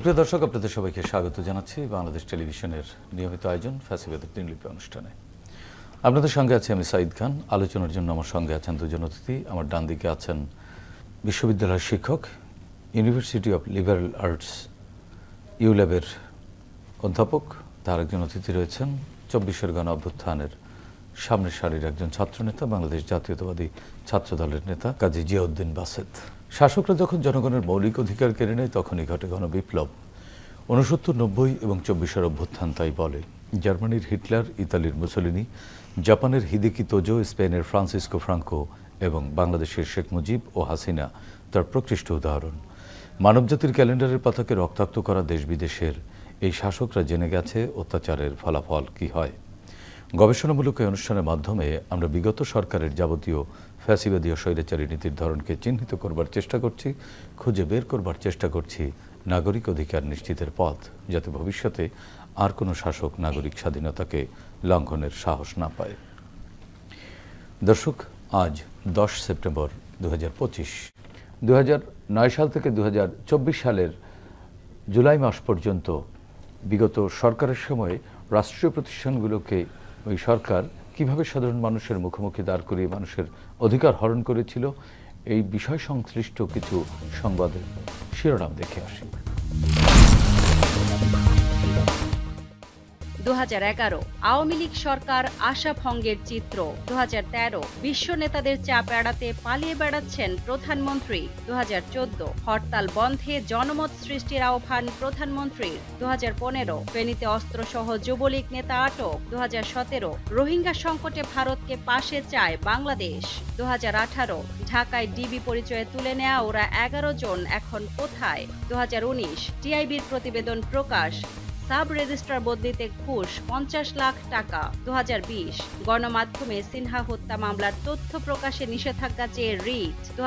সুপ্রিয় দর্শক, আপনাদের সবাইকে স্বাগত জানাচ্ছি বাংলাদেশ টেলিভিশনের নিয়মিত আয়োজন ফ্যাসিবাদের দিনলিপি অনুষ্ঠানে। আপনাদের সঙ্গে আছি আমি সাঈদ খান। আলোচনার জন্য আমার সঙ্গে আছেন দুজন অতিথি। আমার ডান দিকে আছেন বিশ্ববিদ্যালয়ের শিক্ষক ইউনিভার্সিটি অফ লিবারেল আর্টস ইউল্যাবের অধ্যাপক। তার একজন অতিথি রয়েছেন চব্বিশের গণ অভ্যুত্থানের সামনের সারির একজন ছাত্রনেতা, বাংলাদেশ জাতীয়তাবাদী ছাত্র দলের নেতা কাজী জিয়াউদ্দিন বাসেদ। শাসকরা যখন জনগণের মৌলিক অধিকার কেড়ে নেয়, তখনই ঘটে গণবিপ্লব উনসত্তর নব্বই এবং চব্বিশের অভ্যুত্থান তাই বলে। জার্মানির হিটলার, ইতালির মুসলিনি, জাপানের হিদিকি তোজো, স্পেনের ফ্রান্সিসকো ফ্রাঙ্কো এবং বাংলাদেশের শেখ মুজিব ও হাসিনা তার প্রকৃষ্ট উদাহরণ। মানবজাতির ক্যালেন্ডারের পাতাকে রক্তাক্ত করা দেশ বিদেশের এই শাসকরা জেনে গেছে অত্যাচারের ফলাফল কি হয়। গবেষণামূলক এই অনুষ্ঠানের মাধ্যমে আমরা বিগত সরকারের যাবতীয় ফ্যাসিবাদী ও স্বৈরাচারী নীতির ধরনকে চিহ্নিত করবার চেষ্টা করছি, খুঁজে বের করবার চেষ্টা করছি নাগরিক অধিকার নিশ্চিতের পথ, যাতে ভবিষ্যতে আর কোনো শাসক নাগরিক স্বাধীনতাকে লঙ্ঘনের সাহস না পায়। দর্শক, আজ দশ সেপ্টেম্বর দু হাজার সাল থেকে দু হাজার চব্বিশ সালের জুলাই মাস পর্যন্ত বিগত সরকারের সময়ে রাষ্ট্রীয় প্রতিষ্ঠানগুলোকে ওই সরকার কীভাবে সাধারণ মানুষের মুখোমুখি দাঁড় করিয়ে মানুষের অধিকার হরণ করেছিল, এই বিষয় সংশ্লিষ্ট কিছু সংবাদের শিরোনাম দেখে আসি। দু হাজার এগারো, আওয়ামী লীগ সরকার আশা ভঙ্গের চিত্র। দু বিশ্ব নেতাদের চাপ এড়াতে পালিয়ে বেড়াচ্ছেন প্রধানমন্ত্রী। দু হাজার চোদ্দ, হরতাল বন্ধে জনমত সৃষ্টির আহ্বান প্রধানমন্ত্রীর। দু হাজার পনেরো, ফেনীতে অস্ত্রসহ যুবলীগ নেতা আটক। দু হাজার সতেরো, রোহিঙ্গা সংকটে ভারতকে পাশে চায় বাংলাদেশ। দু হাজার আঠারো, ঢাকায় ডিবি পরিচয়ে তুলে নেওয়া ওরা এগারো জন এখন কোথায়? দু টিআইবির প্রতিবেদন প্রকাশ। সাব রেজিস্ট্রার বদলিতে ঘুষ, পঞ্চাশ লাখ টাকা। দু গণমাধ্যমে সিনহা হত্যা মামলার তথ্য প্রকাশে নিষেধাজ্ঞা চেয়ে রিট। দু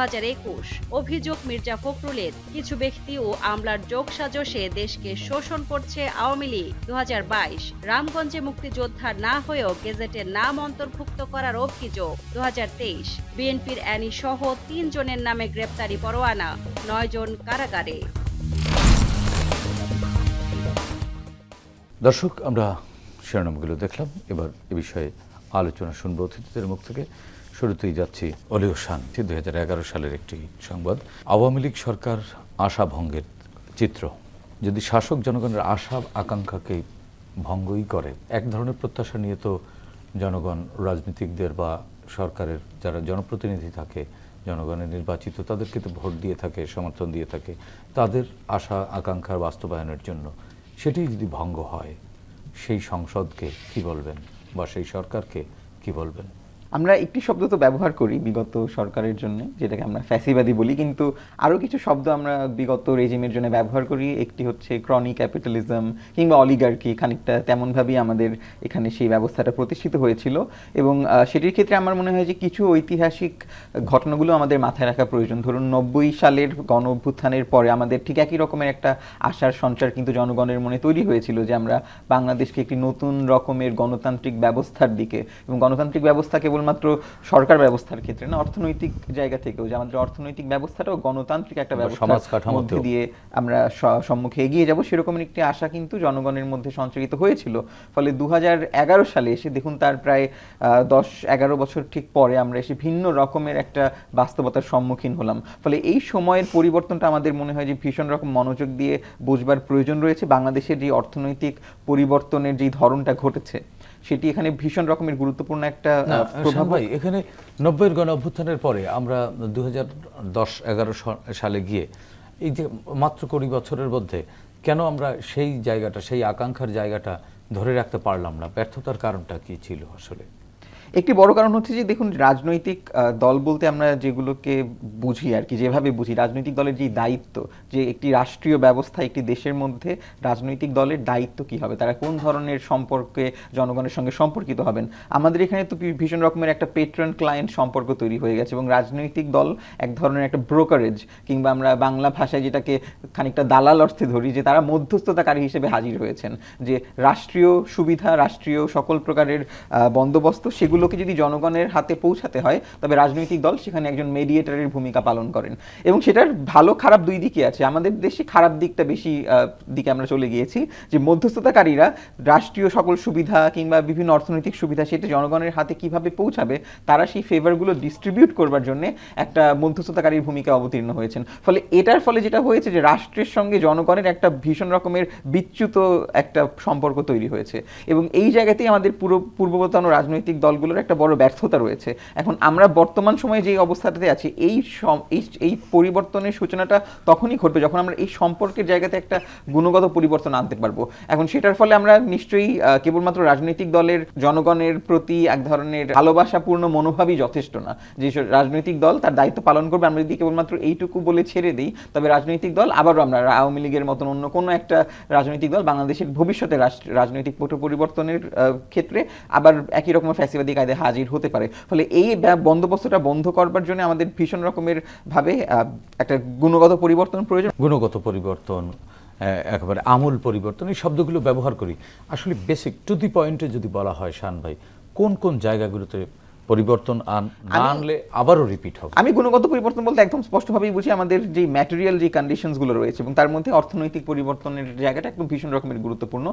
অভিযোগ মির্জা ফখরুলের। কিছু ব্যক্তি ও আমলার যোগ সাজসে দেশকে শোষণ করছে আওয়ামী লীগ। দু হাজার বাইশ, রামগঞ্জে মুক্তিযোদ্ধা না হয়েও গেজেটের নাম অন্তর্ভুক্ত করার অভিযোগ। দু হাজার তেইশ, বিএনপির অ্যানি সহ তিনজনের নামে গ্রেপ্তারি পরোয়ানা। নয় জন কারাগারে। দর্শক, আমরা শিরোনামগুলো দেখলাম। এবার এ বিষয়ে আলোচনা শুনব অতিথিদের মুখ থেকে। শুরুতেই যাচ্ছি অলিও শান দুই সালের একটি সংবাদ। আওয়ামী লীগ সরকার আশা ভঙ্গের চিত্র। যদি শাসক জনগণের আশা আকাঙ্ক্ষাকে ভঙ্গই করে, এক ধরনের প্রত্যাশা নিয়ে তো জনগণ, রাজনীতিকদের বা সরকারের যারা জনপ্রতিনিধি থাকে, জনগণের নির্বাচিত, তাদেরকে তো ভোট দিয়ে থাকে, সমর্থন দিয়ে থাকে, তাদের আশা আকাঙ্ক্ষার বাস্তবায়নের জন্য সেটি যদি ভঙ্গ হয় সেই সংসদকে কি বলবেন বা সেই সরকারকে কি বলবেন? আমরা একটি শব্দ তো ব্যবহার করি বিগত সরকারের জন্য, যেটাকে আমরা ফ্যাসিবাদী বলি, কিন্তু আরও কিছু শব্দ আমরা বিগত রেজিমের জন্য ব্যবহার করি। একটি হচ্ছে ক্রনি ক্যাপিটালিজম কিংবা অলিগার্কি খানিকটা তেমনভাবেই আমাদের এখানে সেই ব্যবস্থাটা প্রতিষ্ঠিত হয়েছিল। এবং সেটির ক্ষেত্রে আমার মনে হয় যে কিছু ঐতিহাসিক ঘটনাগুলো আমাদের মাথায় রাখা প্রয়োজন। ধরুন, নব্বই সালের গণ অভ্যুত্থানের পরে আমাদের ঠিক একই রকমের একটা আশার সঞ্চার কিন্তু জনগণের মনে তৈরি হয়েছিল যে আমরা বাংলাদেশকে একটি নতুন রকমের গণতান্ত্রিক ব্যবস্থার দিকে, এবং গণতান্ত্রিক ব্যবস্থা কেবলমাত্র সরকার ব্যবস্থার ক্ষেত্রে না অর্থনৈতিক জায়গা থেকেও যে আমাদের অর্থনৈতিক ব্যবস্থাটাও গণতান্ত্রিক একটা ব্যবস্থা মধ্যে দিয়ে আমরা সম্মুখে এগিয়ে যাব সেরকম একটি আশা কিন্তু জনগণের মধ্যে সঞ্চারিত হয়েছিল। ফলে দু সালে এসে দেখুন তার প্রায় আহ, দশ এগারো বছর ঠিক পরে আমরা এসে ভিন্ন রকমের একটা বাস্তবতার সম্মুখীন হলাম। ফলে এই সময়ের পরিবর্তনটা আমাদের মনে হয় যে ভীষণ রকম মনোযোগ দিয়ে বুঝবার প্রয়োজন রয়েছে। বাংলাদেশের যে অর্থনৈতিক পরিবর্তনের যে ধরনটা ঘটেছে সেটি এখানে ভীষণ রকমের গুরুত্বপূর্ণ একটা প্রভাব ভাই এখানে নব্বইয়ের গণ অভ্যুত্থানের পরে আমরা দু হাজার দশ এগারো সালে গিয়ে এই যে মাত্র কুড়ি বছরের মধ্যে কেন আমরা সেই জায়গাটা সেই আকাঙ্ক্ষার জায়গাটা ধরে রাখতে পারলাম না? ব্যর্থতার কারণটা কি ছিল আসলে? একটি বড় কারণ হচ্ছে যে, দেখুন, রাজনৈতিক দল বলতে আমরা যেগুলোকে বুঝি আর কি, যেভাবে বুঝি, রাজনৈতিক দলের যে দায়িত্ব, যে একটি রাষ্ট্রীয় ব্যবস্থা, একটি দেশের মধ্যে রাজনৈতিক দলের দায়িত্ব কি হবে, তারা কোন ধরনের সম্পর্কে জনগণের সঙ্গে সম্পর্কিত হবেন। আমাদের এখানে তো ভীষণ রকমের একটা পেট্রন ক্লায়েন্ট সম্পর্ক তৈরি হয়ে গেছে এবং রাজনৈতিক দল এক ধরনের একটা ব্রোকারেজ কিংবা আমরা বাংলা ভাষায় যেটাকে খানিকটা দালাল অর্থে ধরি, যে তারা মধ্যস্থতাকারী হিসেবে হাজির হয়েছেন। যে রাষ্ট্রীয় সুবিধা, রাষ্ট্রীয় সকল প্রকারের বন্দোবস্ত, সেগুলো সেগুলোকে যদি জনগণের হাতে পৌঁছাতে হয়, তবে রাজনৈতিক দল সেখানে একজন মেডিয়েটারের ভূমিকা পালন করেন। এবং সেটার ভালো খারাপ দুই দিকে আছে। আমাদের দেশে খারাপ দিকটা বেশি দিকে আমরা চলে গিয়েছি, যে মধ্যস্থতাকারীরা রাষ্ট্রীয় সকল সুবিধা কিংবা বিভিন্ন অর্থনৈতিক সুবিধা সেটা জনগণের হাতে কীভাবে পৌঁছাবে, তারা সেই ফেভারগুলো ডিস্ট্রিবিউট করবার জন্য একটা মধ্যস্থতাকারীর ভূমিকা অবতীর্ণ হয়েছেন। ফলে এটার ফলে যেটা হয়েছে যে রাষ্ট্রের সঙ্গে জনগণের একটা ভীষণ রকমের বিচ্যুত একটা সম্পর্ক তৈরি হয়েছে। এবং এই জায়গাতেই আমাদের পুরো পূর্ববর্তন রাজনৈতিক দলগুলোর একটা বড় ব্যর্থতা রয়েছে। এখন আমরা বর্তমান সময়ে যে অবস্থাটাতে আছি, এই এই- পরিবর্তনের সূচনাটা তখনই ঘটবে যখন আমরা এই সম্পর্কের জায়গাতে একটা গুণগত পরিবর্তন আনতে পারব। এখন সেটার ফলে আমরা নিশ্চয়ই কেবলমাত্র রাজনৈতিক দলের জনগণের প্রতি এক ধরনের ভালোবাসাপূর্ণ মনোভাবই যথেষ্ট না। যে রাজনৈতিক দল তার দায়িত্ব পালন করবে, আমরা যদি কেবলমাত্র এইটুকু বলে ছেড়ে দিই, তবে রাজনৈতিক দল আবারও আমরা আওয়ামী লীগের মতন অন্য কোনো একটা রাজনৈতিক দল বাংলাদেশের ভবিষ্যতে রাজনৈতিক পট, পরিবর্তনের ক্ষেত্রে আবার একই রকম ফ্যাসিবাদী কায়দে হাজির হতে পারে। ফলে এই বন্দোবস্তটা বন্ধ করবার জন্য আমাদের ভীষণ রকমের ভাবে একটা গুণগত পরিবর্তন প্রয়োজন। গুণগত পরিবর্তন একেবারে আমূল পরিবর্তন, এই শব্দগুলো ব্যবহার করি। আসলে বেসিক টু দি পয়েন্টে যদি বলা হয় শান ভাই, কোন কোন জায়গাগুলোতে পরিবর্তন আনলে আবারও রিপিট হবে। আমি গুণগত পরিবর্তন বলতে একদম স্পষ্টভাবেই বুঝি আমাদের যে ম্যাটেরিয়াল যে কন্ডিশনসগুলো রয়েছে এবং তার মধ্যে অর্থনৈতিক পরিবর্তনের জায়গাটা একদম ভীষণ রকমের গুরুত্বপূর্ণ।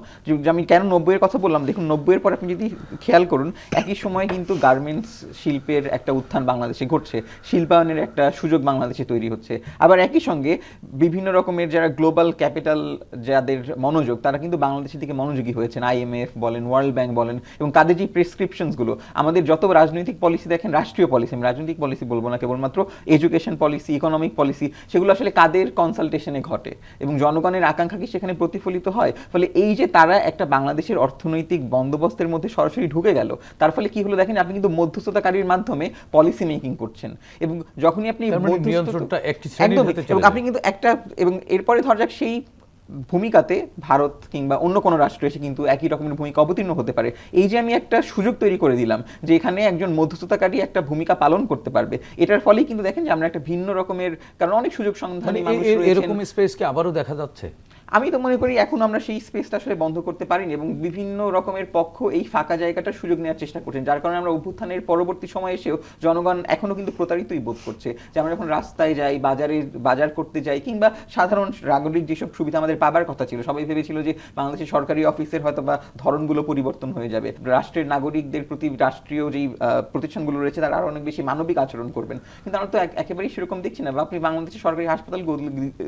আমি কেন নব্বইয়ের কথা বললাম দেখুন নব্বইয়ের পর আপনি যদি খেয়াল করুন একই সময় কিন্তু গার্মেন্টস শিল্পের একটা উত্থান বাংলাদেশে ঘটছে শিল্পায়নের একটা সুযোগ বাংলাদেশে তৈরি হচ্ছে। আবার একই সঙ্গে বিভিন্ন রকমের যারা গ্লোবাল ক্যাপিটাল যাদের মনোযোগ তারা কিন্তু বাংলাদেশের দিকে মনোযোগী হয়েছেন। আইএমএফ বলেন ওয়ার্ল্ড ব্যাংক বলেন এবং তাদের যে প্রেসক্রিপশনসগুলো আমাদের যত রাজনৈতিক পলিসি দেখেন রাষ্ট্রীয় পলিসি আমি রাজনৈতিক পলিসি বলব না কেবলমাত্র এডুকেশন পলিসি ইকোনমিক পলিসি সেগুলো আসলে কাদের কনসালটেশনে ঘটে? এবং জনগণের আকাঙ্ক্ষা কি সেখানে প্রতিফলিত হয়? ফলে এই যে তারা একটা বাংলাদেশের অর্থনৈতিক বন্দোবস্তের মধ্যে সরাসরি ঢুকে গেল তার ফলে কি হলো দেখেন আপনি কিন্তু মধ্যস্থতাকারীর মাধ্যমে পলিসি মেকিং করছেন। এবং যখনই আপনি মানে একদমই। এবং আপনি কিন্তু একটা এবং এরপরে ধরা যাক সেই ভূমিকাতে ভারত কিংবা অন্য কোনো রাষ্ট্র এসে কিন্তু একই রকমের ভূমিকা অবতীর্ণ হতে পারে এই যে আমি একটা সুযোগ তৈরি করে দিলাম যে এখানে একজন মধ্যস্থতাকারী একটা ভূমিকা পালন করতে পারবে এটার ফলেই কিন্তু দেখেন যে আমরা একটা ভিন্ন রকমের কারণ অনেক সুযোগ সন্ধানে রয়েছেন। এরকম স্পেস কি আবারও দেখা যাচ্ছে আমি তো মনে করি এখন আমরা সেই স্পেসটা আসলে বন্ধ করতে পারিনি এবং বিভিন্ন রকমের পক্ষ এই ফাঁকা জায়গাটার সুযোগ নেওয়ার চেষ্টা করছেন, যার কারণে আমরা অভ্যুত্থানের পরবর্তী সময় এসেও জনগণ এখনও কিন্তু প্রতারিতই বোধ করছে যে আমরা যখন রাস্তায় যাই, বাজারে, বাজার করতে যাই কিংবা সাধারণ নাগরিক যেসব সুবিধা আমাদের পাবার কথা ছিল, সবাই ভেবেছিল যে বাংলাদেশের সরকারি অফিসের হয়তো বা ধরনগুলো পরিবর্তন হয়ে যাবে। রাষ্ট্রের নাগরিকদের প্রতি রাষ্ট্রীয় যেই প্রতিষ্ঠানগুলো রয়েছে তারা আরও অনেক বেশি মানবিক আচরণ করবেন। কিন্তু আমরা তো এক- একেবারেই সেরকম দেখছি না বা আপনি বাংলাদেশের সরকারি হাসপাতাল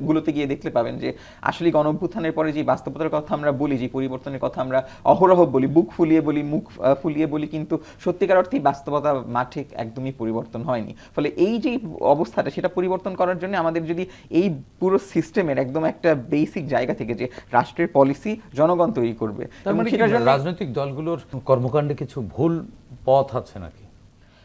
গুলোতে গিয়ে দেখতে পাবেন যে আসলে গণ অভ্যুত্থানের পরে যে বাস্তবতার কথা আমরা বলি যে পরিবর্তনের কথা আমরা অহরহ বলি বুক ফুলিয়ে বলি মুখ ফুলিয়ে বলি কিন্তু সত্যিকার অর্থেই বাস্তবতা মাঠে একদমই পরিবর্তন হয়নি। ফলে এই যে অবস্থাটা সেটা পরিবর্তন করার জন্য আমাদের যদি এই পুরো সিস্টেমের একদম একটা বেসিক জায়গা থেকে যে রাষ্ট্রের পলিসি জনগণ তৈরি করবে মানে রাজনৈতিক দলগুলোর কর্মকাণ্ডে কিছু ভুল পথ আছে নাকি?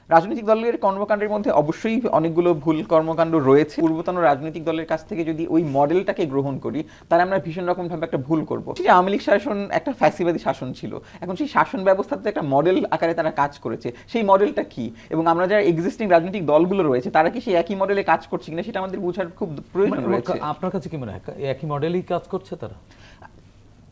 রাজনৈতিক দলের কর্মকাণ্ডের মধ্যে অবশ্যই অনেকগুলো ভুল কর্মকাণ্ড রয়েছে। পূর্বতন রাজনৈতিক দলের কাছ থেকে যদি ওই মডেলটাকে গ্রহণ করি তাহলে আমরা ভীষণ রকম ভাবে একটা ভুল করব। যে আওয়ামী লীগ শাসন একটা ফ্যাসিবাদী শাসন ছিল এখন সেই শাসন ব্যবস্থাতে একটা মডেল আকারে তারা কাজ করেছে। সেই মডেলটা কি? এবং আমরা যারা এক্সিস্টিং রাজনৈতিক দলগুলো রয়েছে তারা কি সেই একই মডেলে কাজ করছে কিনা সেটা আমাদের বোঝার খুব প্রয়োজন মানে রয়েছে। আপনার কাছে কি মনে হয়? একই মডেলই কাজ করছে তারা?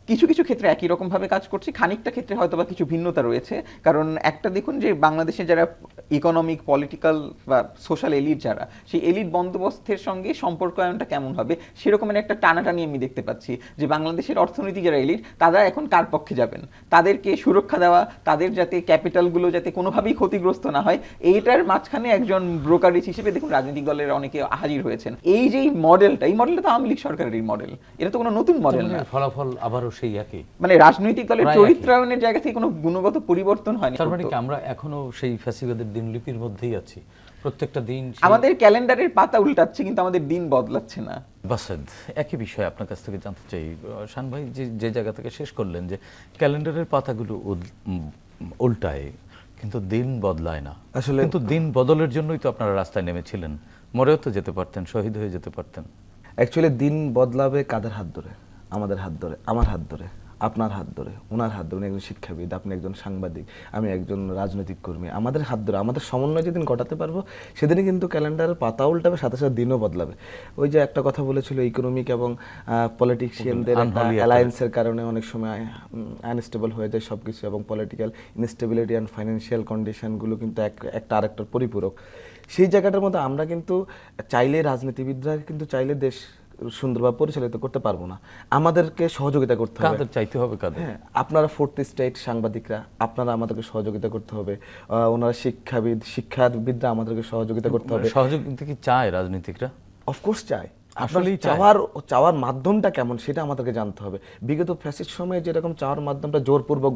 কিছু কিছু ক্ষেত্রে একই রকম ভাবে কাজ করছে খানিকটা ক্ষেত্রে হয়তো বা কিছু ভিন্নতা রয়েছে। কারণ একটা দেখুন যে বাংলাদেশে যারা ইকোনমিক পলিটিক্যাল বা সোশ্যাল এলিট যারা সেই এলিট বন্দোবস্তের সঙ্গে সম্পর্কায়নটা কেমন হবে? সেরকমের একটা টানাটানি আমি দেখতে পাচ্ছি যে বাংলাদেশের অর্থনীতি যারা এলিট তারা এখন কার পক্ষে যাবেন? তাদেরকে সুরক্ষা দেওয়া তাদের যাতে ক্যাপিটালগুলো যাতে কোনোভাবেই ক্ষতিগ্রস্ত না হয় এইটার মাঝখানে একজন ব্রোকারেজ হিসেবে দেখুন রাজনৈতিক দলের অনেকে হাজির হয়েছেন। এই যে মডেলটা এই মডেলটা তো আওয়ামী লীগ সরকারের এই মডেল এটা তো কোনো নতুন মডেল না। ফলাফল আবারও সেই একই। মানে রাজনৈতিক দলের চরিত্রায়নের জায়গা থেকে কোনো গুণগত পরিবর্তন হয়নি তার মানে আমরা এখনও সেই ফ্যাসিবাদের দিনলিপির মধ্যেই আছি। প্রত্যেকটা দিন আমাদের ক্যালেন্ডারের পাতা উল্টাচ্ছে কিন্তু আমাদের দিন বদলাচ্ছে না। বাসেদ একই বিষয় আপনার কাছ থেকে জানতে চাই। শান ভাই যে যে জায়গা থেকে শেষ করলেন যে ক্যালেন্ডারের পাতাগুলো উল্টায় কিন্তু দিন বদলায় না। আসলে- কিন্তু দিন বদলের জন্যই তো আপনারা রাস্তায় নেমেছিলেন। মরেও তো যেতে পারতেন শহীদ হয়ে যেতে পারতেন। অ্যাকচুয়ালি দিন বদলাবে কাদের হাত ধরে? আমাদের হাত ধরে আমার হাত ধরে। আপনার হাত ধরে ওনার হাত ধরে একজন শিক্ষাবিদ আপনি একজন সাংবাদিক আমি একজন রাজনৈতিক কর্মী আমাদের হাত ধরে আমাদের সমন্বয় যেদিন ঘটাতে পারব সেদিনই কিন্তু ক্যালেন্ডারের পাতা উল্টাবে সাথে সাথে দিনও বদলাবে। ওই যে একটা কথা বলেছিল ইকোনমিক এবং পলিটিশিয়ানদের অ্যালায়েন্সের কারণে অনেক সময় আনস্টেবল হয়ে যায় সব কিছু এবং পলিটিক্যাল ইনস্টেবিলিটি অ্যান্ড ফাইন্যান্সিয়াল কন্ডিশনগুলো কিন্তু এক একটা আরেকটার পরিপূরক। সেই জায়গাটার মধ্যে আমরা কিন্তু চাইলে রাজনীতিবিদরা কিন্তু চাইলে দেশ সুন্দরভাবে পরিচালিত করতে পারব না। আমাদেরকে সহযোগিতা করতে হবে। কাদের চাইতে হবে কাদের? হ্যাঁ আপনারা ফোর্থ স্টেট সাংবাদিকরা আপনারা আমাদেরকে সহযোগিতা করতে হবে। ওনারা শিক্ষাবিদ শিক্ষাবিদরা আমাদেরকে সহযোগিতা করতে হবে। সহযোগিতা কি চায় রাজনীতিকরা? অফকোর্স চাই চায়। চাওয়ার চাওয়ার মাধ্যমটা কেমন সেটা আমাদেরকে জানতে হবে। বিগত ফ্যাসিস্ট সময়ে যেরকম চাওয়ার মাধ্যমটা জোরপূর্বক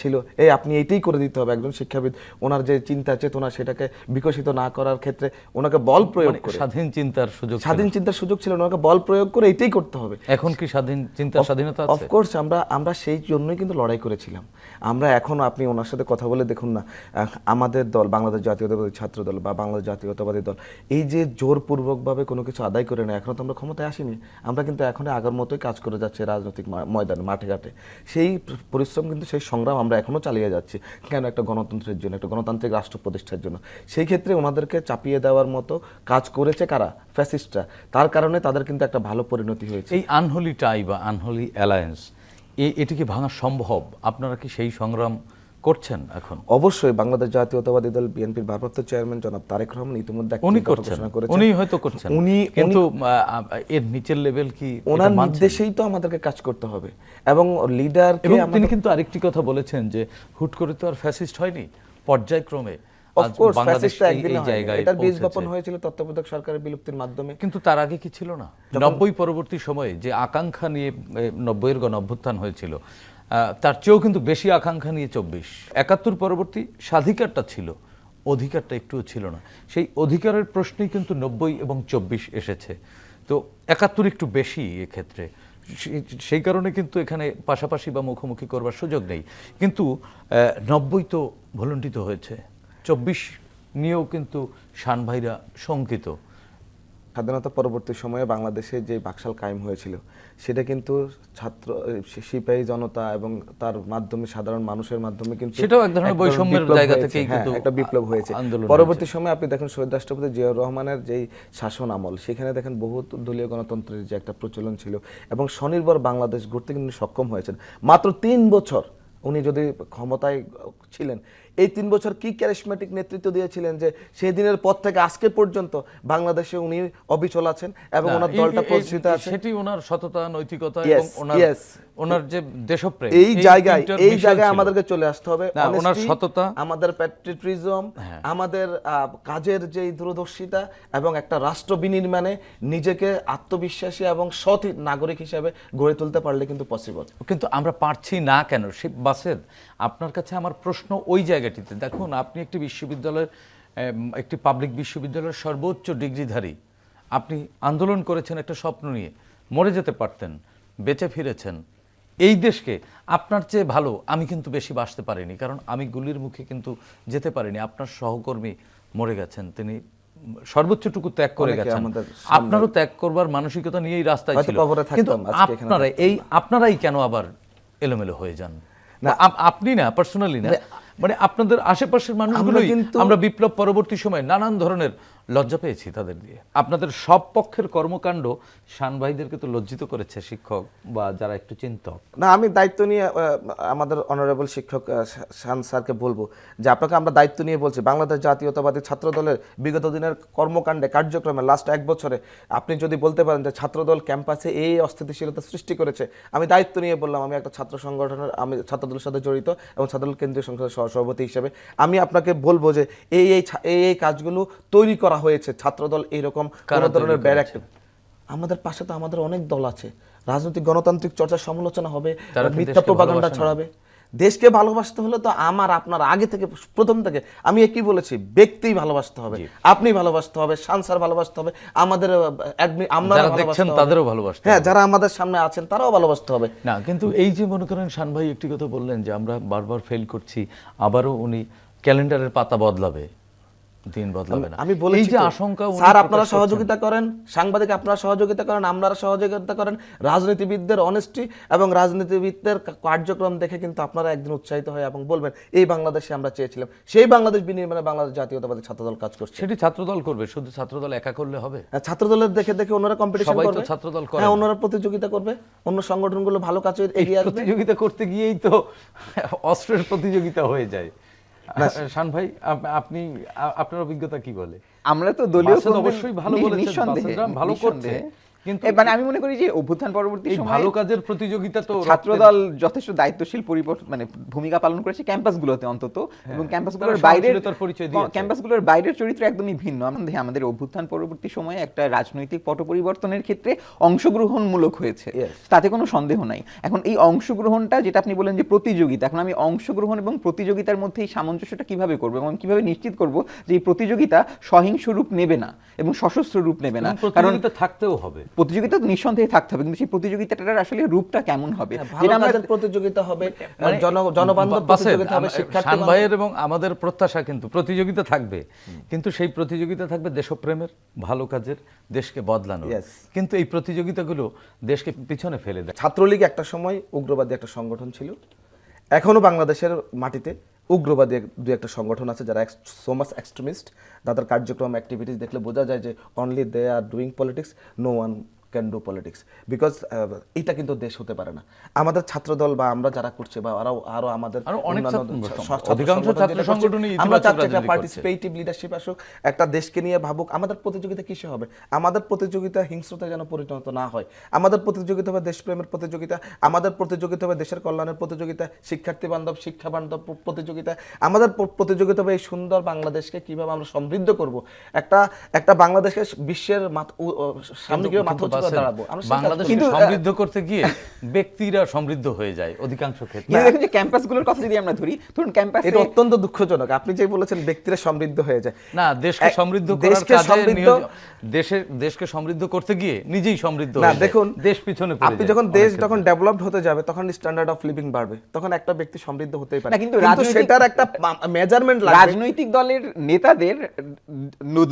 ছিল এই আপনি এটাই করে দিতে হবে একজন শিক্ষাবিদ। ওনার যে চিন্তা চেতনা সেটাকে বিকশিত না করার ক্ষেত্রে ওনাকে বল প্রয়োগ মানে করে। স্বাধীন চিন্তার সুযোগ স্বাধীন চিন্তার সুযোগ ছিল ওনাকে বল প্রয়োগ করে এটাই করতে হবে। এখন কি স্বাধীন চিন্তার স্বাধীনতা আছে? অফকোর্স আমরা আমরা সেই জন্যই কিন্তু লড়াই করেছিলাম। আমরা এখন আপনি ওনার সাথে কথা বলে দেখুন না আমাদের দল বাংলাদেশ জাতীয়তাবাদী ছাত্র দল বা বাংলাদেশ জাতীয়তাবাদী দল এই যে জোরপূর্বকভাবে কোনো কিছু আদায় করে না এখনও তো আমরা ক্ষমতায় আসিনি, আমরা কিন্তু এখন আগের মতোই কাজ করে যাচ্ছি রাজনৈতিক ময়দানে, মাঠে ঘাটে। সেই পরিশ্রম কিন্তু সেই সংগ্রাম আমরা এখনও চালিয়ে যাচ্ছি, কেন একটা গণতন্ত্রের জন্য, একটা গণতান্ত্রিক রাষ্ট্র প্রতিষ্ঠার জন্য। সেই ক্ষেত্রে ওনাদেরকে চাপিয়ে দেওয়ার মতো কাজ করেছে কারা? ফ্যাসিস্টরা। তার কারণে তাদের কিন্তু একটা ভালো পরিণতি হয়েছে। এই আনহোলি টাই বা আনহোলি অ্যালায়েন্স এটি কি ভাঙা সম্ভব? আপনারা কি সেই সংগ্রাম করছেন এখন? অবশ্যই বাংলাদেশ জাতীয়তাবাদী দল বিএনপির ভারপ্রাপ্ত চেয়ারম্যান জনাব তারেক রহমান ইতিমধ্যে উনি করছেন। উনি হয়তো করছেন। উনি কিন্তু এর নিচের লেভেল কি ওনার নির্দেশেই তো আমাদেরকে কাজ করতে হবে। এবং লিডারকে এবং তিনি কিন্তু আরেকটি কথা বলেছেন যে হুট করে তো আর ফ্যাসিস্ট হয়নি। পর্যায়ক্রমে অফকোর্স ফ্যাসিস্টটা এই- জায়গায় এটার বীজ বপন হয়েছিল তত্ত্বাবধায়ক সরকারের বিলুপ্তির মাধ্যমে। কিন্তু তার আগে কি ছিল না? নব্বই পরবর্তী সময়ে যে আকাঙ্ক্ষা নিয়ে নব্বইয়ের গণ অভ্যুত্থান হয়েছিল তার চেয়েও কিন্তু বেশি আকাঙ্ক্ষা নিয়ে চব্বিশ। একাত্তর পরবর্তী স্বাধিকারটা ছিল, অধিকারটা একটুও ছিল না। সেই অধিকারের প্রশ্নেই কিন্তু নব্বই এবং চব্বিশ এসেছে। তো একাত্তর একটু বেশি এক্ষেত্রে। সেই কারণে কিন্তু এখানে পাশাপাশি বা মুখোমুখি করবার সুযোগ নেই। কিন্তু নব্বই তো ভলুণ্ঠিত হয়েছে। চব্বিশ নিয়েও কিন্তু শান ভাইরা শঙ্কিত। স্বাধীনতা পরবর্তী সময়ে বাংলাদেশে যে বাকশাল কায়েম হয়েছিল সেটা কিন্তু ছাত্র সিপাহী জনতা এবং তার মাধ্যমে সাধারণ মানুষের মাধ্যমে কিন্তু সেটাও এক ধরনের বৈষম্যের জায়গা। থেকেই হ্যাঁ, কিন্তু একটা বিপ্লব হয়েছে। পরবর্তী সময়ে আপনি দেখেন শহীদ রাষ্ট্রপতি জিয়াউর রহমানের যেই শাসন আমল সেখানে দেখেন বহু দলীয় গণতন্ত্রের যে একটা প্রচলন ছিল এবং স্বনির্ভর বাংলাদেশ গড়তে কিন্তু সক্ষম হয়েছেন। মাত্র তিন বছর উনি যদি ক্ষমতায় ছিলেন। এই তিন বছর কি ক্যারিসমেটিক নেতৃত্ব দিয়েছিলেন যে সেই দিনের পর থেকে আজকে পর্যন্ত বাংলাদেশে উনি অবিচল আছেন এবং ওনার দলটা প্রতিষ্ঠিত আছে। সেটি ওনার সততা নৈতিকতা এবং ওনার. ওনার যে দেশপ্রেম এই জায়গায় এই জায়গায় আমাদেরকে চলে আসতে হবে। ওনার সততা আমাদের প্যাট্রিয়টিজম। আমাদের কাজের যে দূরদর্শিতা এবং একটা রাষ্ট্র বিনির্মাণে নিজেকে আত্মবিশ্বাসী এবং সৎ নাগরিক হিসেবে গড়ে তুলতে পারলে কিন্তু পসিবল কিন্তু আমরা পারছি না কেন? শিব বাসেদ আপনার কাছে আমার প্রশ্ন ওই জায়গাটিতে। দেখুন আপনি একটি বিশ্ববিদ্যালয়ের একটি পাবলিক বিশ্ববিদ্যালয়ের সর্বোচ্চ ডিগ্রিধারী। আপনি আন্দোলন করেছেন একটা স্বপ্ন নিয়ে। মরে যেতে পারতেন বেঁচে ফিরেছেন। এই দেশকে আপনার চেয়ে ভালো আমি কিন্তু বেশি বাঁচতে পারিনি কারণ আমি গুলির মুখে কিন্তু যেতে পারিনি। আপনার সহকর্মী মরে গেছেন তিনি সর্বোচ্চটুকু ত্যাগ করে গেছেন। আপনারও ত্যাগ করবার মানসিকতা নিয়েই রাস্তায় ছিল। কিন্তু আপনারা এই আপনারাই কেন আবার এলোমেলো হয়ে যান? না আপনি না পার্সোনালি না মানে আপনাদের আশেপাশের মানুষগুলোই কিন্তু- আমরা বিপ্লব পরবর্তী সময়ে নানান ধরনের লজ্জা পেয়েছি তাদের দিয়ে। আপনাদের সব পক্ষের কর্মকাণ্ড শান ভাইদেরকে তো লজ্জিত করেছে শিক্ষক বা যারা একটু চিন্তক। না, আমি দায়িত্ব নিয়ে আমাদের অনারেবল শিক্ষক শান স্যারকে বলব যে আপনাকে আমরা দায়িত্ব নিয়ে বলছি, বাংলাদেশ জাতীয়তাবাদী ছাত্র দলের বিগত দিনের কর্মকাণ্ডে, কার্যক্রমে লাস্ট এক বছরে আপনি যদি বলতে পারেন যে ছাত্রদল ক্যাম্পাসে এই অস্থিতিশীলতা সৃষ্টি করেছে, আমি দায়িত্ব নিয়ে বললাম, আমি একটা ছাত্র সংগঠনের, আমি ছাত্রদলের সাথে জড়িত এবং ছাত্রদল কেন্দ্রীয় সংসদের সহ সভাপতি হিসেবে, আমি আপনাকে বলব যে এই এই কাজগুলো তৈরি করা হয়েছে ছাত্রদল এইরকম কারা কোনো ধরনের? ব্যারাক আমাদের পাশে তো আমাদের অনেক দল আছে। রাজনৈতিক গণতান্ত্রিক চর্চা সমালোচনা হবে মিথ্যা প্রপাগান্ডা ছড়াবে। দেশকে ভালোবাসতে হলে তো আমার আপনার আগে থেকে প্রথম থেকে আমি একই বলেছি? ব্যক্তি ভালোবাসতে হবে। আপনি ভালোবাসতে হবে সানসার ভালোবাসতে হবে আমাদের আমরা যারা দেখছেন তাদেরও ভালোবাসতে হ্যাঁ যারা আমাদের সামনে আছেন তারাও ভালোবাসতে হবে। না কিন্তু এই যে মনে করেন শান ভাই একটি কথা বললেন যে আমরা বারবার ফেল করছি আবারও উনি ক্যালেন্ডারের পাতা বদলাবে। দিন বদলাবে না। আমি এই যে আশঙ্কা স্যার আপনারা সহযোগিতা করেন সাংবাদিক আপনারা সহযোগিতা করেন আপনারা সহযোগিতা করেন রাজনীতিবিদদের অনেস্টি এবং রাজনীতিবিদদের কার্যক্রম দেখে কিন্তু আপনারা একদিন উৎসাহিত হয় এবং বলবেন এই বাংলাদেশে আমরা চেয়েছিলাম। সেই বাংলাদেশ বিনির্মাণে বাংলাদেশ জাতীয়তাবাদী ছাত্রদল কাজ করছে। সেটি ছাত্রদল করবে শুধু ছাত্রদল একা করলে হবে? আর ছাত্রদলের দেখে দেখে অন্যরা কম্পিটিশন করবে। ছাত্রদল করে হ্যাঁ। অন্যরা প্রতিযোগিতা করবে অন্য সংগঠনগুলো ভালো কাজ এগিয়ে আসবে। প্রতিযোগিতা করতে গিয়েই তো অস্ত্রের প্রতিযোগিতা হয়ে যায়। শান ভাই আপনি আপনার অভিজ্ঞতা কি বলে আমরা তো দলীয় অবশ্যই ভালো বলেছেন, ভালো করছে। কিন্তু মানে আমি মনে করি যে অভ্যুত্থান পরবর্তী সময়ে ভালো কাজের প্রতিযোগিতা তো ছাত্রদল যথেষ্ট দায়িত্বশীল পরিবর্তন মানে ভূমিকা পালন করেছে ক্যাম্পাসগুলোতে অন্তত। এবং ক্যাম্পাসগুলোর হ্যাঁ। তারা পরিচয়। ক্যাম্পাসগুলোর বাইরের চরিত্র একদমই ভিন্ন। আমাদের আমাদের অভ্যুত্থান পরবর্তী সময়ে একটা রাজনৈতিক পট পরিবর্তনের ক্ষেত্রে অংশগ্রহণমূলক হয়েছে। তাতে কোনো সন্দেহ নাই। এখন এই অংশগ্রহণটা যেটা আপনি বলেন যে প্রতিযোগিতা এখন আমি অংশগ্রহণ এবং প্রতিযোগিতার মধ্যে এই সামঞ্জস্যটা কীভাবে করব এবং কীভাবে নিশ্চিত করব যে এই প্রতিযোগিতা সহিংস রূপ নেবে না এবং সশস্ত্র রূপ নেবে না? কারণ থাকতেও হবে। প্রতিযোগিতা তো নিঃসন্দেহে থাকতে হবে কিন্তু সেই প্রতিযোগিতাটার আসলে রূপটা কেমন হবে? হ্যাঁ, যেটা আমরা কাজের প্রতিযোগিতা হবে মানে জন জনবান্ধব প্রতিযোগিতা হবে শিক্ষার্থী শান ভাইয়ের এবং আমাদের প্রত্যাশা কিন্তু প্রতিযোগিতা থাকবে কিন্তু সেই প্রতিযোগিতা থাকবে দেশপ্রেমের ভালো কাজের দেশকে বদলানো. কিন্তু এই প্রতিযোগিতাগুলো দেশকে পিছনে ফেলে দেয়। ছাত্রলীগ একটা সময় উগ্রবাদী একটা সংগঠন ছিল এখনও বাংলাদেশের মাটিতে। উগ্রবাদী দু একটা সংগঠন আছে যারা সো মাস এক্সট্রিমিস্ট তাদের কার্যক্রম অ্যাক্টিভিটিস দেখলে বোঝা যায় যে only they are doing politics no one can do politics because এটা কিন্তু দেশ হতে পারে না। আমাদের ছাত্রদল বা আমরা যারা করছে বা আরও আরও আমাদের অধিকাংশ ছাত্র সংগঠনই আমরা চাচ্ছি একটা পার্টিসিপেটিভ লিডারশিপ আসুক একটা দেশকে নিয়ে ভাবুক আমাদের প্রতিযোগিতা কিসে হবে? আমাদের প্রতিযোগিতা হিংস্রতা যেন পরিণত না হয়। আমাদের প্রতিযোগিতা হবে দেশপ্রেমের প্রতিযোগিতা আমাদের প্রতিযোগিতা হবে দেশের কল্যাণের প্রতিযোগিতা শিক্ষার্থী বান্ধব শিক্ষা বান্ধব প্রতিযোগিতা। আমাদের প্রতিযোগিতা হবে এই সুন্দর বাংলাদেশকে কীভাবে আমরা সমৃদ্ধ করব? একটা একটা বাংলাদেশকে বিশ্বের সামনে কীভাবে মাথা দাঁড়াবো। সমৃদ্ধ করতে গিয়ে ব্যক্তিরা সমৃদ্ধ হয়ে যায় অধিকাংশ ক্ষেত্রে। কিন্তু দেখুন যে ক্যাম্পাসগুলোর কথা যদি আমরা ধরি ধরুন ক্যাম্পাসে এটা অত্যন্ত দুঃখজনক। আপনি যে বলেছেন ব্যক্তিরা সমৃদ্ধ হয়ে যায়। না দেশকে সমৃদ্ধ করার কাজে দেশের দেশকে সমৃদ্ধ করতে গিয়ে নিজেই সমৃদ্ধ না দেখুন দেশ পিছনে পড়ে আপনি যখন দেশ যখন ডেভেলপড হতে যাবে তখন স্ট্যান্ডার্ড অফ লিভিং বাড়বে। তখন একটা ব্যক্তি সমৃদ্ধ হতেই পারে। না, কিন্তু কিন্তু সেটার একটা মেজারমেন্ট লাগবে। রাজনৈতিক দলের নেতাদের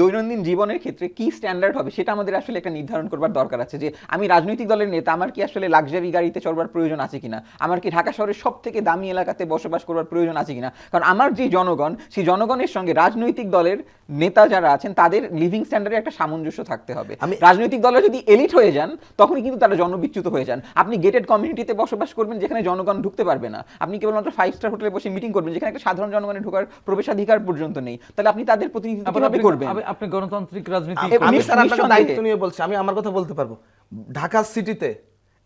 দৈনন্দিন জীবনের ক্ষেত্রে কি স্ট্যান্ডার্ড হবে সেটা আমাদের আসলে একটা নির্ধারণ করবার দরকার আছে যে আমি রাজনৈতিক দলের নেতা আমার কি আসলে লাক্সারি গাড়িতে চড়বার প্রয়োজন আছে কিনা? আমার কি ঢাকা শহরের সব থেকে দামি এলাকাতে বসবাস করবার প্রয়োজন আছে কিনা? কারণ আমার যে জনগণ সেই জনগণের সঙ্গে রাজনৈতিক দলের নেতা যারা আছেন তাদের লিভিং স্ট্যান্ডার্ডে একটা সামঞ্জস্য থাকতে হবে। আমি- রাজনৈতিক দলে যদি এলিট হয়ে যান তখনই কিন্তু তারা জনবিচ্যুত হয়ে যান। আপনি গেটেড কমিউনিটিতে বসবাস করবেন যেখানে জনগণ ঢুকতে পারবে না। আপনি কেবলমাত্র ফাইভ স্টার হোটেলে বসে মিটিং করবেন যেখানে একটা সাধারণ জনগণের ঢোকার প্রবেশাধিকার পর্যন্ত নেই। তাহলে আপনি তাদের প্রতিনিধিত্ব করবেন? আপনি- গণতান্ত্রিক রাজনীতি আমি- করবেন। আমি নিঃ- স্যার আপনাকে নিঃসন্দেহে। দায়িত্ব নিয়ে বলছি আমি আমার কথা বলতে পারব ঢাকা সিটিতে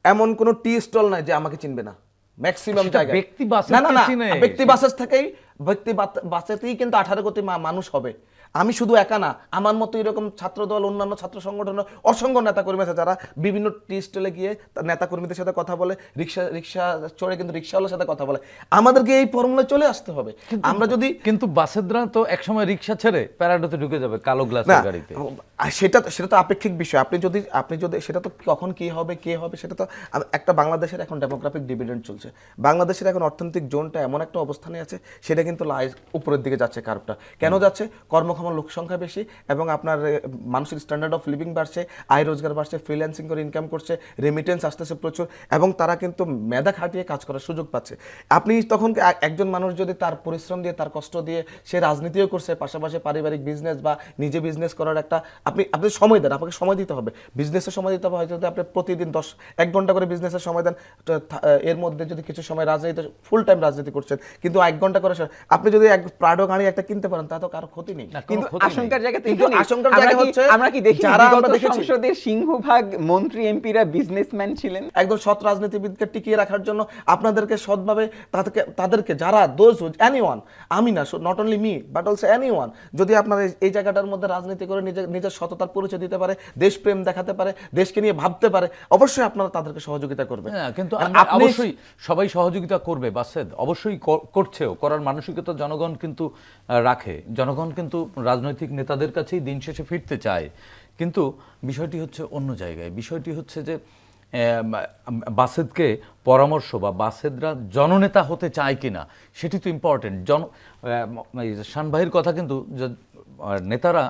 এমন কোন টি স্টল নাই যে আমাকে চিনবে না। ম্যাক্সিমাম জায়গায়। ব্যক্তি বাসের না না না ব্যক্তি বাসের থেকেই ব্যক্তি বাসেতেই কিন্তু আঠারো কোটি মানুষ হবে। আমি শুধু একা না আমার মতো এরকম ছাত্রদল অন্যান্য ছাত্র সংগঠন অসংখ্য নেতা কর্মী আছে যারা বিভিন্ন টি স্টলে গিয়ে তার নেতা কর্মীদের সাথে কথা বলে রিক্সা রিক্সা চড়ে কিন্তু রিক্সাওয়ালার সাথে কথা বলে। আমাদেরকে এই ফর্মুলায় চলে আসতে হবে। আমরা যদি কিন্তু বাসেদরা তো একসময় রিক্সা ছেড়ে প্যারাডোতে ঢুকে যাবে কালো না গ্লাসের গাড়িতে সেটা তো- সেটা তো আপেক্ষিক বিষয়। আপনি যদি আপনি যদি সেটা তো কখন কি হবে কে হবে সেটা তো একটা বাংলাদেশের এখন ডেমোগ্রাফিক ডিভিডেন্ড চলছে। বাংলাদেশের এখন অর্থনৈতিক জোনটা এমন একটা অবস্থানে আছে সেটা কিন্তু লাই- উপরের দিকে যাচ্ছে কার্ভটা কেন যাচ্ছে? কর্মক্ষম লোক সংখ্যা বেশি এবং আপনার মানুষের স্ট্যান্ডার্ড অফ লিভিং বাড়ছে, আয় রোজগার বাড়ছে ফ্রিল্যান্সিং করে ইনকাম করছে রেমিটেন্স আসতেছে প্রচুর এবং তারা কিন্তু মেধা খাটিয়ে কাজ করার সুযোগ পাচ্ছে। আপনি তখন একজন মানুষ যদি তার পরিশ্রম দিয়ে, তার কষ্ট দিয়ে সে রাজনীতিও করছে, পাশাপাশি পারিবারিক বিজনেস বা নিজে বিজনেস করার একটা, আপনি আপনি সময় দেন, আপনাকে সময় দিতে হবে। বিজনেসে সময় দিতে হবে, হয়তো আপনি প্রতিদিন দশ, এক ঘণ্টা করে বিজনেসের সময় দেন এর মধ্যে যদি কিছু সময় রাজনীতি ফুল টাইম রাজনীতি করছেন, কিন্তু এক ঘণ্টা করে আপনি যদি এক প্রাডো গাড়ি একটা কিনতে পারেন তা তো কারও ক্ষতি নেই। কিন্তু। আশঙ্কার জায়গা কিন্তু আশঙ্কার জায়গা হচ্ছে আমরা কি দেখি যারা আমরা দেখেছি- সংসদের সিংহভাগ মন্ত্রী এমপিরা বিজনেসম্যান ছিলেন। একজন সৎ রাজনীতিবিদকে টিকিয়ে রাখার জন্য আপনাদেরকে সৎভাবে তাদেরকে তাদেরকে যারা দোজ আমি না not only me but also যদি আপনার এই- জায়গাটার মধ্যে রাজনীতি করে নিজের নিজের সততার পরিচয় দিতে পারে দেশপ্রেম দেখাতে পারে দেশকে নিয়ে ভাবতে পারে অবশ্যই আপনারা তাদেরকে সহযোগিতা করবেন। হ্যাঁ কিন্তু অবশ্যই সবাই সহযোগিতা করবে বাসেদ অবশ্যই করছেও করার মানসিকতা জনগণ কিন্তু রাখে। জনগণ কিন্তু রাজনৈতিক নেতাদের কাছেই দিন শেষে ফিরতে চায়। কিন্তু বিষয়টি হচ্ছে অন্য জায়গায়। বিষয়টি হচ্ছে যে বাসেদকে পরামর্শ বা বাসেদরা জননেতা হতে চায় কিনা, সেটি তো ইম্পর্টেন্ট জন ভাইয়ের কথা কিন্তু নেতারা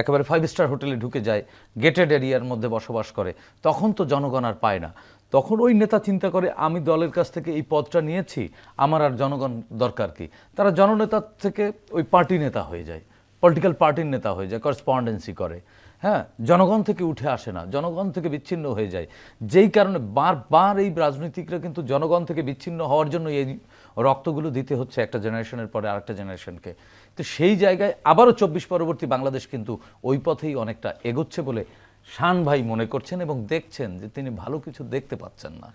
একেবারে ফাইভ স্টার হোটেলে ঢুকে যায় গেটেড এরিয়ার মধ্যে বসবাস করে, তখন তো জনগণ আর পায় না। তখন ওই নেতা চিন্তা করে, আমি দলের কাছ থেকে এই পদটা নিয়েছি, আমার আর জনগণ দরকার কি? তারা জননেতা থেকে ওই পার্টি নেতা হয়ে যায়। পলিটিক্যাল পার্টির নেতা হয়ে যায় করসপন্ডেন্সি করে। হ্যাঁ জনগণ থেকে উঠে আসে না, জনগণ থেকে বিচ্ছিন্ন হয়ে যায়। যেই কারণে বারবার এই রাজনীতিকরা কিন্তু জনগণ থেকে বিচ্ছিন্ন হওয়ার জন্য এই রক্তগুলো দিতে হচ্ছে একটা জেনারেশনের পরে আরেকটা জেনারেশনকে। তো সেই জায়গায় আবারও চব্বিশ পরবর্তী বাংলাদেশ কিন্তু ওই পথেই অনেকটা এগোচ্ছে বলে শান ভাই মনে করছেন এবং দেখছেন যে তিনি ভালো কিছু দেখতে পাচ্ছেন না।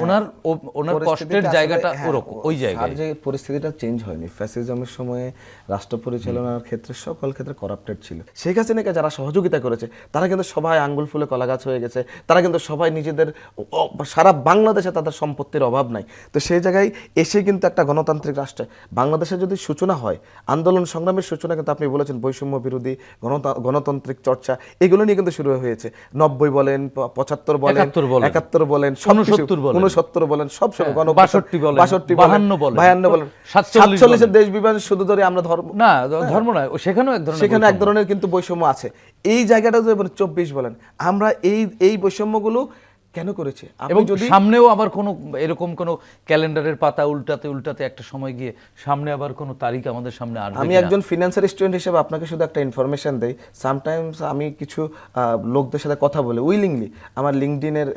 ওনার ও- ওনার কষ্টের আসলে- জায়গাটা হ্যাঁ, ওরকম ওই জায়গায়। যে পরিস্থিতিটা চেঞ্জ হয়নি। ফ্যাসিজমের সময়ে রাষ্ট্র পরিচালনার ক্ষেত্রে সকল ক্ষেত্রে করাপ্টেড ছিল। শেখ হাসিনাকে যারা সহযোগিতা করেছে তারা কিন্তু সবাই আঙ্গুল ফুলে কলা গাছ হয়ে গেছে। তারা কিন্তু সবাই নিজেদের সারা বাংলাদেশে তাদের সম্পত্তির অভাব নাই। তো সেই জায়গায় এসে কিন্তু একটা গণতান্ত্রিক রাষ্ট্রে বাংলাদেশে যদি সূচনা হয় আন্দোলন সংগ্রামের সূচনা কিন্তু আপনি বলেছেন বৈষম্য বিরোধী গণতা- গণতান্ত্রিক চর্চা এগুলো নিয়ে কিন্তু শুরু হয়েছে। নব্বই বলেন পঁচাত্তর বলেন একাত্তর বলেন, একাত্তর বলেন। ঊনসত্তর বলেন। সব সময় হ্যাঁ, গণ বাষট্টি বলেন, বাষট্টি বাহান্ন বলেন, বাহান্ন বলেন। সাতচল্লিশের দেশ বিভাজন শুধু ধরে আমরা ধর্ম না ধর্ম নয় সেখানেও এক ধরনের সেখানে এক ধরনের কিন্তু বৈষম্য আছে। এই জায়গাটা যদি চব্বিশ বলেন আমরা এই এই বৈষম্যগুলো কেন করেছে? এবং যদি সামনেও আবার কোনো এরকম কোনো ক্যালেন্ডারের পাতা উল্টাতে উল্টাতে একটা সময় গিয়ে সামনে আবার কোনো তারিখ আমাদের সামনে আসবে আমি একজন ফিনান্সিয়াল স্টুডেন্ট হিসেবে আপনাকে শুধু একটা ইনফরমেশন দেই। সামটাইমস আমি কিছু লোকদের সাথে কথা বলে উইলিংলি আমার লিঙ্কডিনের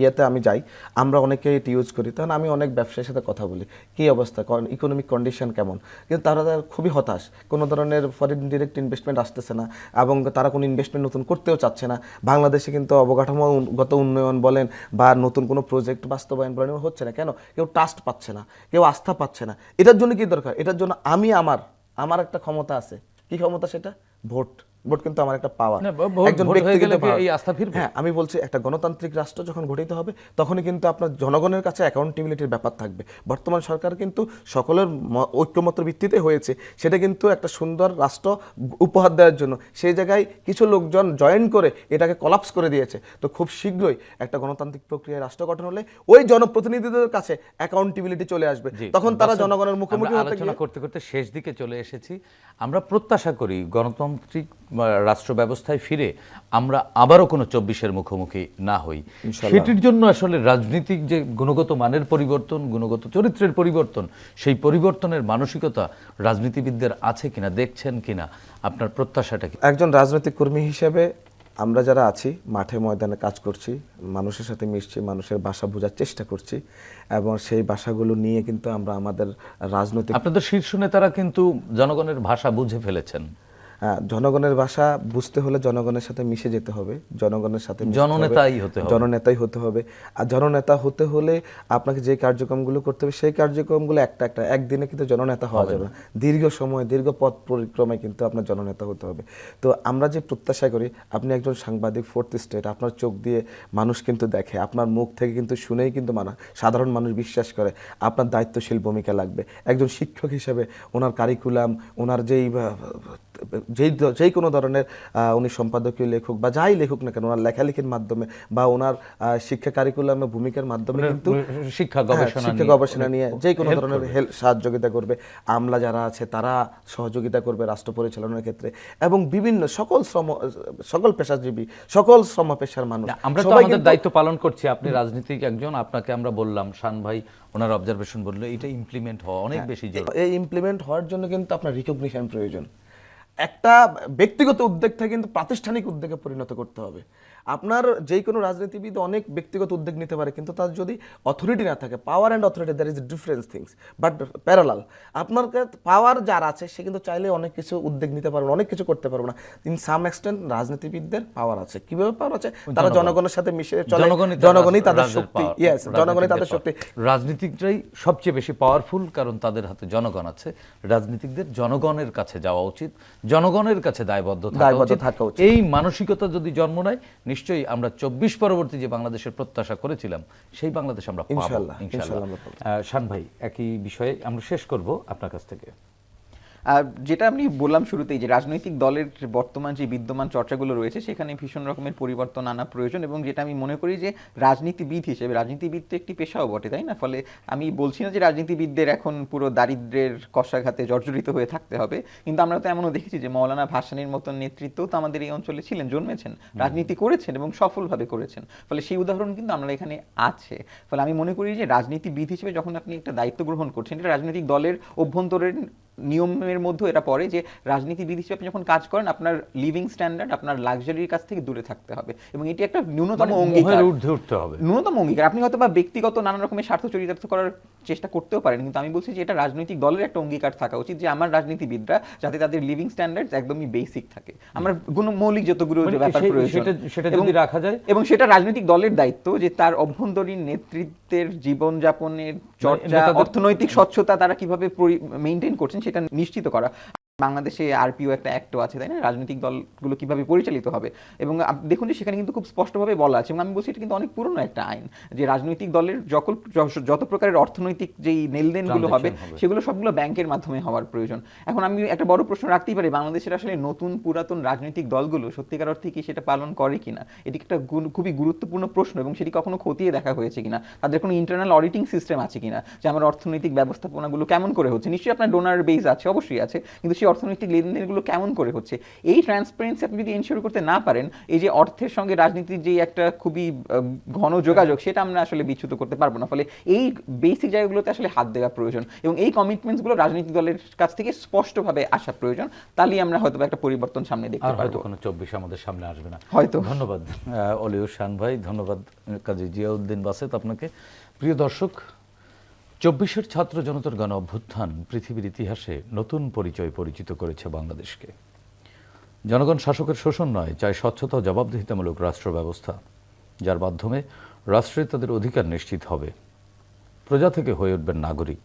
ইয়েতে আমি যাই। আমরা অনেকে এটি ইউজ করি। তখন আমি অনেক ব্যবসায়ীর সাথে কথা বলি। কী অবস্থা? ইকোনমিক কন্ডিশন কেমন? কিন্তু তারা খুবই হতাশ। কোনো ধরনের ফরেন ডিরেক্ট ইনভেস্টমেন্ট আসতেছে না এবং তারা কোনো ইনভেস্টমেন্ট নতুন করতেও চাচ্ছে না। বাংলাদেশে কিন্তু অবকাঠামোগত উন্নয়ন বলেন বা নতুন কোনো প্রজেক্ট বাস্তবায়ন বলেন হচ্ছে না। কেন? কেউ ট্রাস্ট পাচ্ছে না, কেউ আস্থা পাচ্ছে না। এটার জন্য কি দরকার? এটার জন্য আমি আমার আমার একটা ক্ষমতা আছে। কি ক্ষমতা সেটা? ভোট। ভোট কিন্তু আমার একটা পাওয়ার না, ভোট- ভোট হয়ে গেলে কি এই আস্থা ফিরবে? হ্যাঁ আমি বলছি একটা গণতান্ত্রিক রাষ্ট্র যখন গঠিত হবে তখনই কিন্তু আপনার জনগণের কাছে অ্যাকাউন্টেবিলিটির ব্যাপার থাকবে। বর্তমান সরকার কিন্তু সকলের ঐক্যমত্র ভিত্তিতে হয়েছে। সেটা কিন্তু একটা সুন্দর রাষ্ট্র উপহার দেওয়ার জন্য। সেই জায়গায় কিছু লোকজন জয়েন করে এটাকে কলাপস করে দিয়েছে। তো খুব শীঘ্রই একটা গণতান্ত্রিক প্রক্রিয়ায় রাষ্ট্র গঠন হলে ওই জনপ্রতিনিধিদের কাছে অ্যাকাউন্টেবিলিটি চলে আসবে। তখন তারা জনগণের মুখোমুখি হতে আলোচনা করতে করতে শেষ দিকে চলে এসেছি। আমরা প্রত্যাশা করি গণতান্ত্রিক রাষ্ট্র ব্যবস্থায় ফিরে আমরা আবারও কোনো চব্বিশের মুখোমুখি না হই। সেটির জন্য আসলে রাজনীতিক যে গুণগত মানের পরিবর্তন গুণগত চরিত্রের পরিবর্তন সেই পরিবর্তনের মানসিকতা রাজনীতিবিদদের আছে কিনা দেখছেন কিনা আপনার প্রত্যাশাটা কি? একজন রাজনৈতিক কর্মী হিসেবে আমরা যারা আছি মাঠে ময়দানে কাজ করছি মানুষের সাথে মিশছি মানুষের ভাষা বোঝার চেষ্টা করছি এবং সেই ভাষাগুলো নিয়ে কিন্তু আমরা আমাদের রাজনৈতিক আপনাদের শীর্ষ নেতারা কিন্তু জনগণের ভাষা বুঝে ফেলেছেন। জনগণের ভাষা বুঝতে হলে জনগণের সাথে মিশে যেতে হবে জনগণের সাথে জননেতাই হতে হবে। জননেতাই হতে হবে। আর জননেতা হতে হলে আপনাকে যে কার্যক্রমগুলো করতে হবে সেই কার্যক্রমগুলো একটা একটা একদিনে কিন্তু জননেতা হওয়া যাবে না। দীর্ঘ সময় দীর্ঘ পথ পরিক্রমায় কিন্তু আপনার জননেতা হতে হবে। তো আমরা যে প্রত্যাশা করি আপনি একজন সাংবাদিক ফোর্থ স্টেট আপনার চোখ দিয়ে মানুষ কিন্তু দেখে আপনার মুখ থেকে কিন্তু শুনেই কিন্তু মানা সাধারণ মানুষ বিশ্বাস করে আপনার দায়িত্বশীল ভূমিকা লাগবে। একজন শিক্ষক হিসেবে ওনার কারিকুলাম ওনার যেই যেই যেই কোনো ধরনের উনি সম্পাদকীয় লেখক বা যাই লেখুক না কেন ওনার লেখালেখির মাধ্যমে বা ওনার শিক্ষা কারিকুলামে ভূমিকার মাধ্যমে কিন্তু শিক্ষা হ্যাঁ, গবেষণা শিক্ষা গবেষণা নিয়ে যে কোনো ধরনের করবে। করবে। আমলা যারা আছে তারা সহযোগিতা করবে রাষ্ট্র পরিচালনার ক্ষেত্রে এবং বিভিন্ন সকল শ্রম সকল পেশাজীবী সকল শ্রম পেশার মানুষ আমরা তো আমাদের দায়িত্ব পালন করছি। আপনি রাজনীতিক একজন আপনাকে আমরা বললাম শান ভাই ওনার অবজারভেশন বলল এটা ইমপ্লিমেন্ট হওয়া অনেক বেশি জরুরি। এই ইমপ্লিমেন্ট হওয়ার জন্য কিন্তু আপনার রিকগনিশন প্রয়োজন। একটা ব্যক্তিগত উদ্যোগ থেকে কিন্তু প্রাতিষ্ঠানিক উদ্যোগে পরিণত করতে হবে। আপনার যে কোনো রাজনীতিবিদ অনেক ব্যক্তিগত উদ্যোগ নিতে পারে কিন্তু তার যদি অথরিটি না থাকে power and authority there is difference things but parallel আপনার পাওয়ার যার আছে সে কিন্তু চাইলে অনেক কিছু উদ্যোগ নিতে পারবে অনেক কিছু করতে পারবে না। ইন সাম এক্সটেন্ট রাজনীতিবিদদের পাওয়ার আছে। কীভাবে পাওয়ার আছে? তারা জনগণের সাথে মিশে চলে। জনগণই তাদের শক্তি। ইয়েস জনগণই তাদের শক্তি। power। রাজনীতিকরাই সবচেয়ে বেশি পাওয়ারফুল কারণ তাদের হাতে জনগণ আছে। রাজনীতিকদের জনগণের কাছে যাওয়া উচিত। জনগণের কাছে দায়বদ্ধ। থাকা উচিত। এই মানসিকতা যদি জন্ম নেয় নিশ্চয়ই আমরা চব্বিশ পরবর্তী যে বাংলাদেশের প্রত্যাশা করেছিলাম সেই বাংলাদেশ আমরা ইনশাল্লাহ, ইনশাল্লাহ। শান ভাই একই বিষয়ে আমরা শেষ করব আপনার কাছ থেকে। যেটা আমি বললাম শুরুতেই যে রাজনৈতিক দলের বর্তমান যে বিদ্যমান চর্চাগুলো রয়েছে সেখানে ভীষণ রকমের পরিবর্তন আনা প্রয়োজন এবং যেটা আমি মনে করি যে রাজনীতিবিদ হিসেবে রাজনীতিবিদ তো একটি পেশাও বটে তাই না? ফলে আমি বলছি না যে রাজনীতিবিদদের এখন পুরো দারিদ্রের কষাঘাতে জর্জরিত হয়ে থাকতে হবে কিন্তু আমরা তো এমনও দেখেছি যে মৌলানা ভাসানির মতন নেতৃত্ব তো আমাদের এই অঞ্চলে ছিলেন জন্মেছেন রাজনীতি করেছেন এবং সফলভাবে করেছেন। ফলে সেই উদাহরণ কিন্তু আমরা এখানে আছে। ফলে আমি মনে করি যে রাজনীতিবিদ হিসেবে যখন আপনি একটা দায়িত্ব গ্রহণ করছেন এটা রাজনৈতিক দলের অভ্যন্তরের নিয়মের মধ্যে এটা পড়ে যে রাজনীতিবিদ হিসেবে আপনি যখন কাজ করেন আপনার লিভিং স্ট্যান্ডার্ড আপনার লাক্সারির কাছ থেকে দূরে থাকতে হবে এবং এটি একটা ন্যূনতম মানে অঙ্গীকার। ঊর্ধ্বে উঠতে হবে। ন্যূনতম অঙ্গীকার। আপনি হয়তো বা ব্যক্তিগত নানা রকমের স্বার্থ চরিতার্থ করার চেষ্টা করতেও পারেন কিন্তু আমি বলছি যে এটা রাজনৈতিক দলের একটা অঙ্গীকার থাকা উচিত যে আমার রাজনীতিবিদরা যাতে তাদের লিভিং স্ট্যান্ডার্ড একদমই বেসিক থাকে। আমার গুণ মৌলিক যতগুলো মানে ব্যাপার প্রয়োজন। সেটা- সেটা যদি রাখা যায়? এবং সেটা রাজনৈতিক দলের দায়িত্ব যে তার অভ্যন্তরীণ নেতৃত্বের জীবনযাপনের চর্চা অর্থনৈতিক স্বচ্ছতা তারা কীভাবে মেনটেন করছেন সেটা নিশ্চিত করা। বাংলাদেশে আরপিও একটা অ্যাক্টও আছে তাই না? রাজনৈতিক দলগুলো কীভাবে পরিচালিত হবে? এবং দেখুন যে সেখানে কিন্তু খুব স্পষ্টভাবে বলা আছে এবং আমি বলছি এটা কিন্তু অনেক পুরনো একটা আইন যে রাজনৈতিক দলের যকল যত প্রকারের অর্থনৈতিক যেই লেনদেনগুলো হবে সেগুলো সবগুলো ব্যাংকের মাধ্যমে হওয়ার প্রয়োজন। এখন আমি একটা বড় প্রশ্ন রাখতেই পারি বাংলাদেশের আসলে নতুন পুরাতন রাজনৈতিক দলগুলো সত্যিকার অর্থে কি সেটা পালন করে কিনা? এটি একটা খুবই গুরুত্বপূর্ণ প্রশ্ন এবং সেটি কখনো খতিয়ে দেখা হয়েছে কিনা? তাদের কোনো ইন্টারনাল অডিটিং সিস্টেম আছে কিনা? যে আমার অর্থনৈতিক ব্যবস্থাপনাগুলো কেমন করে হচ্ছে? নিশ্চয়ই আপনার ডোনার বেস আছে অবশ্যই আছে কিন্তু সেই অর্থনৈতিক লেনদেনগুলো কেমন করে হচ্ছে? এই ট্রান্সপারেন্সি আপনি যদি এনশিওর করতে না পারেন এই যে অর্থের সঙ্গে রাজনীতির যে একটা খুবই ঘন যোগাযোগ সেটা আমরা আসলে বিচ্যুত করতে পারব না। ফলে এই বেসিক জায়গাগুলোতে আসলে হাত দেওয়া প্রয়োজন এবং এই কমিটমেন্টসগুলো রাজনৈতিক দলের কাছ থেকে স্পষ্টভাবে আসা প্রয়োজন। তাহলেই আমরা হয়তো একটা পরিবর্তন সামনে দেখতে হয়তো পারব। কোনো চব্বিশ আমাদের সামনে আসবে না। হয়তো। ধন্যবাদ অলিউ শান ভাই। ধন্যবাদ কাজী জিয়াউদ্দিন বাসেত আপনাকে। প্রিয় দর্শক চব্বিশের ছাত্র জনতার গণ অভ্যুত্থান পৃথিবীর ইতিহাসে নতুন পরিচয় পরিচিত করেছে বাংলাদেশকে। জনগণ শাসকের শোষণ নয় চাই স্বচ্ছতা জবাবদিহিতামূলক রাষ্ট্র ব্যবস্থা যার মাধ্যমে রাষ্ট্রে তাদের অধিকার নিশ্চিত হবে। প্রজা থেকে হয়ে উঠবেন নাগরিক।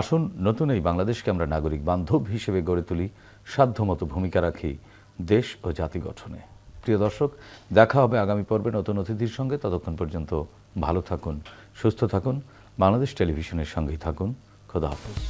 আসুন, নতুন এই বাংলাদেশকে আমরা নাগরিক বান্ধব হিসেবে গড়ে তুলি, সাধ্যমতো ভূমিকা রাখি দেশ ও জাতি গঠনে। প্রিয় দর্শক, দেখা হবে আগামী পর্বে নতুন অতিথির সঙ্গে। ততক্ষণ পর্যন্ত ভালো থাকুন, সুস্থ থাকুন। বাংলাদেশ টেলিভিশনের সঙ্গেই থাকুন। খোদা হাফেজ।